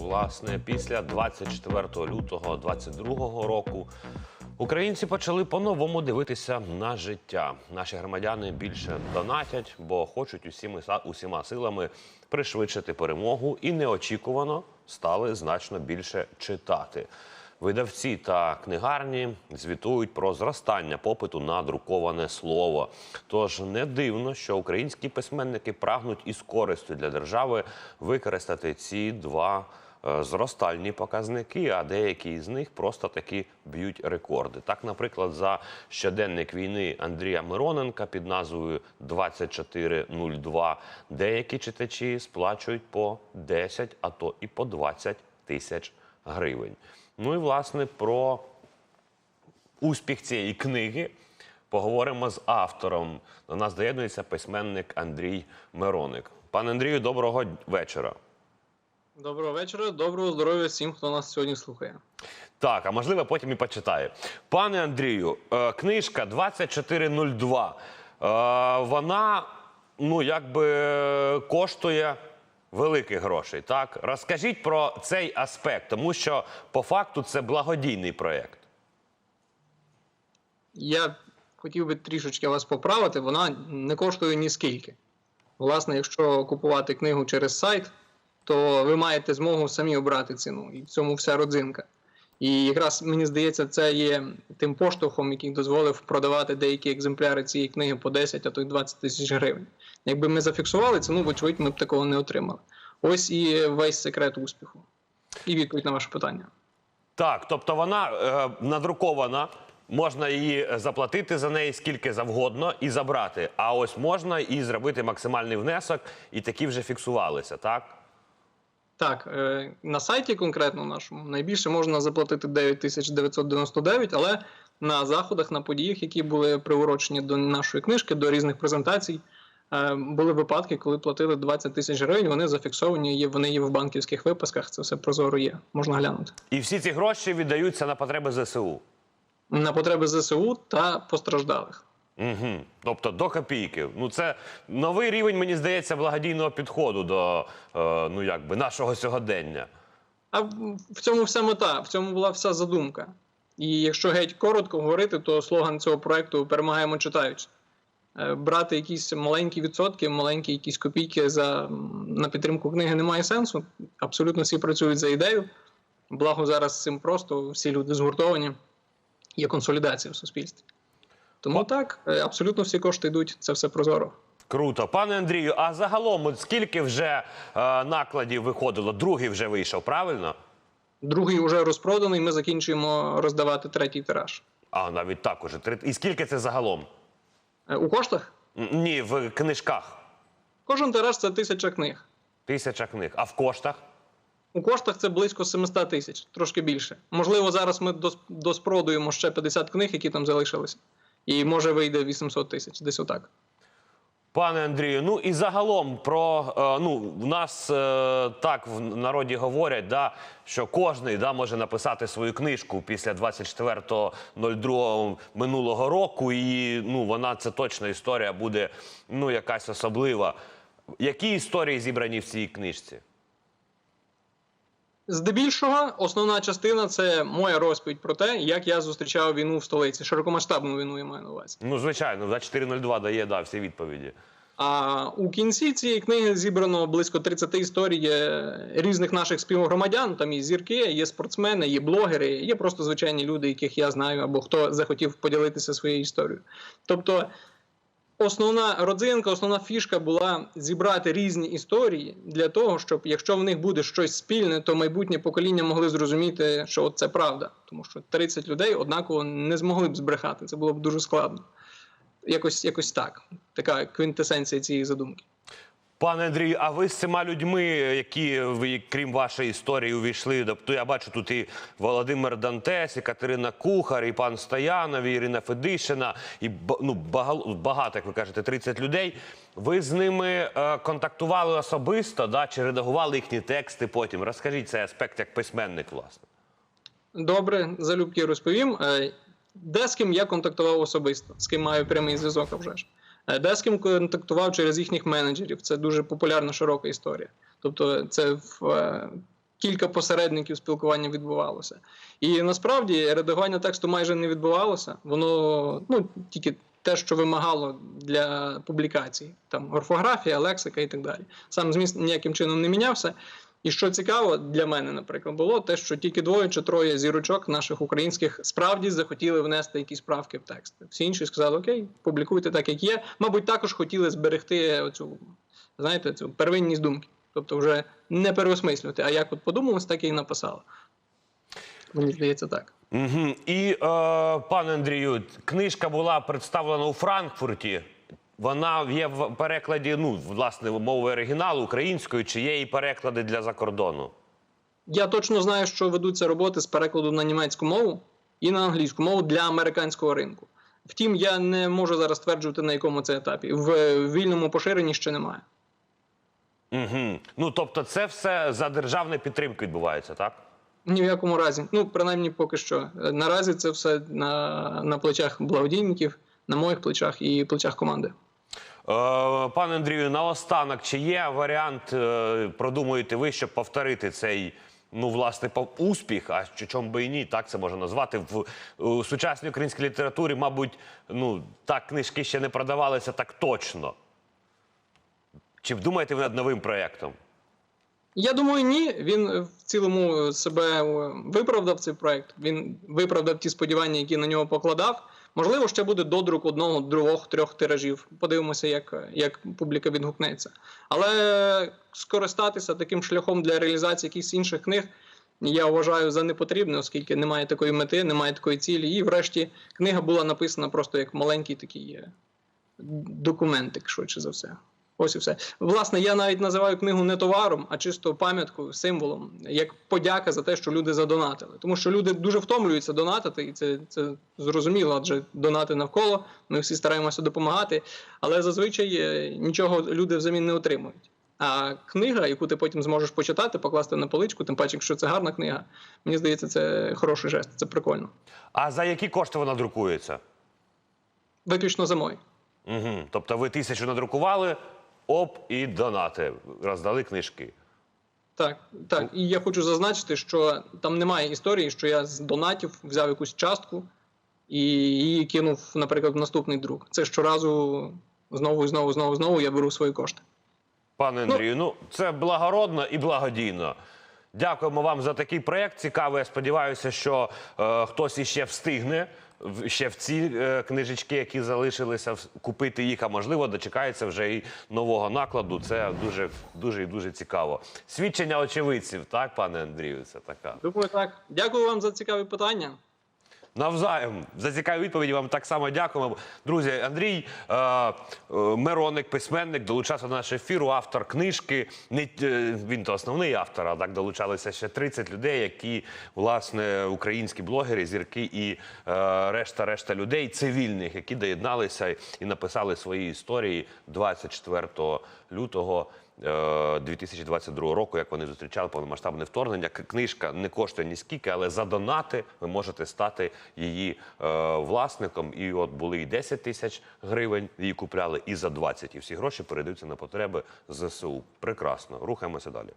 Власне, після 24 лютого 22 року українці почали по-новому дивитися на життя. Наші громадяни більше донатять, бо хочуть усіми усіма силами пришвидшити перемогу і неочікувано стали значно більше читати. Видавці та книгарні звітують про зростання попиту на друковане слово. Тож не дивно, що українські письменники прагнуть із користю для держави використати ці два зростальні показники, а деякі з них просто таки б'ють рекорди. Так, наприклад, за щоденник війни Андрія Мироненка під назвою 2402 деякі читачі сплачують по 10, а то і по 20 тисяч гривень. Ну і власне про успіх цієї книги поговоримо з автором. До нас доєднується письменник Андрій Мироник. Пане Андрію, доброго вечора. Доброго вечора, доброго здоров'я всім, хто нас сьогодні слухає. Так, а можливо, потім і почитає. Пане Андрію, е, книжка 2402. е, Вона, ну, якби коштує великих грошей. Так, розкажіть про цей аспект, тому що по факту це благодійний проєкт. Я хотів би трішечки вас поправити, вона не коштує ні скільки. Власне, якщо купувати книгу через сайт, то ви маєте змогу самі обрати ціну, і в цьому вся родзинка. І якраз мені здається, це є тим поштовхом, який дозволив продавати деякі екземпляри цієї книги по 10, а то й 20 тисяч гривень. Якби ми зафіксували ціну, вочевидь, ми б такого не отримали. Ось і весь секрет успіху. І відповідь на ваше питання. Так, тобто вона е, надрукована, можна її заплатити за неї скільки завгодно і забрати. А ось можна і зробити максимальний внесок, і такі вже фіксувалися, так? Так, е, на сайті конкретно нашому найбільше можна заплатити 9999, але на заходах, на подіях, які були приурочені до нашої книжки, до різних презентацій, е, були випадки, коли платили 20 тисяч гривень. Вони зафіксовані, є, вони є в банківських виписках. Це все прозоро є. Можна глянути І всі ці гроші віддаються на потреби ЗСУ. на потреби ЗСУ та постраждалих. Угу. Тобто до копійки. Ну це новий рівень, мені здається, благодійного підходу до е, ну, якби, нашого сьогодення. А в- цьому вся мета, в цьому була вся задумка. І якщо геть коротко говорити, то слоган цього проекту перемагаємо читаючи. Е, Брати якісь маленькі відсотки, маленькі якісь копійки за, на підтримку книги немає сенсу. Абсолютно всі працюють за ідею. Благо зараз цим просто всі люди згуртовані. Є консолідація в суспільстві. Тому так, е, абсолютно всі кошти йдуть, це все прозоро. Круто. Пане Андрію, а загалом, от скільки вже е, накладів виходило? Другий вже вийшов, правильно? Другий вже розпроданий, ми закінчуємо роздавати третій тираж. А, навіть так уже. І скільки це загалом? Е, У коштах Ні, в книжках. кожен тираж це тисяча книг. Тисяча книг. А в коштах? У коштах це близько 700 тисяч, трошки більше. Можливо, зараз ми доспродуємо ще 50 книг, які там залишилися. І може вийде 800 тисяч, десь отак. Пане Андрію, ну і загалом про е, ну в нас е, так в народі говорять, да, що кожний да, може написати свою книжку після 24.02 минулого року, і ну вона це точно історія буде ну якась особлива. Які історії зібрані в цій книжці? Здебільшого, основна частина це моя розповідь про те, як я зустрічав війну в столиці, широкомасштабну війну, я маю на увазі. Ну, звичайно, 24.02 дає да, всі відповіді. А у кінці цієї книги зібрано близько 30 історій різних наших співгромадян. Там є зірки, є спортсмени, є блогери, є просто звичайні люди, яких я знаю, або хто захотів поділитися своєю історією. Тобто, основна родзинка, основна фішка була зібрати різні історії для того, щоб якщо в них буде щось спільне, то майбутнє покоління могли зрозуміти, що от це правда. Тому що 30 людей однаково не змогли б збрехати. Це було б дуже складно. Якось, якось так. Така квінтесенція цієї задумки. Пане Андрію, а ви з цими людьми, які крім вашої історії, увійшли? Тобто я бачу тут і Володимир Дантес, і Катерина Кухар, і пан Стоянов, і Ірина Федишина, і ну, багато, як ви кажете, 30 людей. Ви з ними е, контактували особисто, да, чи редагували їхні тексти потім? Розкажіть цей аспект як письменник, власне. Добре, залюбки розповім. Е, Де з ким я контактував особисто, з ким маю прямий зв'язок вже ж. Де з ким контактував через їхніх менеджерів. Це дуже популярна широка історія. Тобто, це в е, кілька посередників спілкування відбувалося. І насправді редагування тексту майже не відбувалося. Воно ну тільки те, що вимагало для публікації, там орфографія, лексика і так далі. Сам зміст ніяким чином не мінявся. І що цікаво для мене, наприклад, було те, що тільки двоє чи троє зірочок наших українських справді захотіли внести якісь правки в текст. Всі інші сказали: Окей, публікуйте так, як є. Мабуть, також хотіли зберегти оцю, знаєте, цю первинність думки. Тобто, вже не переосмислювати, а як от подумалось, так і написали. Мені здається, так. Угу. І, е, пане Андрію, книжка була представлена у Франкфурті. Вона є в перекладі, ну, власне, мови оригіналу українською, чи є і переклади для закордону? Я точно знаю, що ведуться роботи з перекладу на німецьку мову і на англійську мову для американського ринку. Втім, я не можу зараз стверджувати, на якому це етапі. В вільному поширенні ще немає. Угу. Ну, тобто, це все за державної підтримки відбувається, так? Ні в якому разі. Ну, принаймні, поки що. Наразі це все на, на плечах благодійників, на моїх плечах і плечах команди. Е, пане Андрію, наостанок, чи є варіант, е, продумуєте ви, щоб повторити цей, ну, власне, успіх, а чому би і ні, так це можна назвати. В сучасній українській літературі, мабуть, ну, так книжки ще не продавалися так точно. Чи думаєте ви над новим проєктом? Я думаю, ні. Він е, в цілому себе е, виправдав цей проект. Він виправдав ті сподівання, які на нього покладав. Можливо, ще буде додрук одного, двох, трьох тиражів. Подивимося, як, як публіка відгукнеться. Але скористатися таким шляхом для реалізації якихось інших книг. Я вважаю за непотрібне, оскільки немає такої мети, немає такої цілі. І, врешті, книга була написана просто як маленький такий е, документик, швидше за все. Ось і все. Власне, я навіть називаю книгу не товаром, а чисто пам'яткою, символом, як подяка за те, що люди задонатили. Тому що люди дуже втомлюються донатити, і це, це зрозуміло, адже донати навколо. Ми всі стараємося допомагати, але зазвичай е, нічого люди взамін не отримують. А книга, яку ти потім зможеш почитати, покласти на поличку, тим паче, якщо це гарна книга, мені здається, це хороший жест, це прикольно. А за які кошти вона друкується? Виключно зимою. Угу. Тобто ви тисячу надрукували, оп, і донати. Роздали книжки. Так, так. І я хочу зазначити, що там немає історії, що я з донатів взяв якусь частку і її кинув, наприклад, в наступний друк. Це щоразу знову і знову, знову, знову я беру свої кошти. Пане Андрію, ну це благородно і благодійно. Дякуємо вам за такий проєкт. Цікавий. Я сподіваюся, що е, хтось іще встигне ще в ці е, книжечки, які залишилися, купити їх, а можливо, дочекається вже і нового накладу. Це дуже, дуже і дуже цікаво. Свідчення очевидців, так, пане Андрію, це така. Думаю, так. Дякую вам за цікаві питання. Навзаєм за цікаві відповіді вам так само дякуємо. Друзі, Андрій е, е, Мироник, письменник, долучався до нашого ефіру, автор книжки. Не, е, він то основний автор, а так долучалися ще 30 людей, які, власне, українські блогери, зірки і е, решта решта людей, цивільних, які доєдналися і написали свої історії 24 лютого. Е, 2022 року, як вони зустрічали повномасштабне вторгнення. Книжка не коштує ні скільки, але за донати ви можете стати її е, власником. І от були і 10 тисяч гривень, її купляли, і за 20. І всі гроші передаються на потреби ЗСУ. Прекрасно. Рухаємося далі.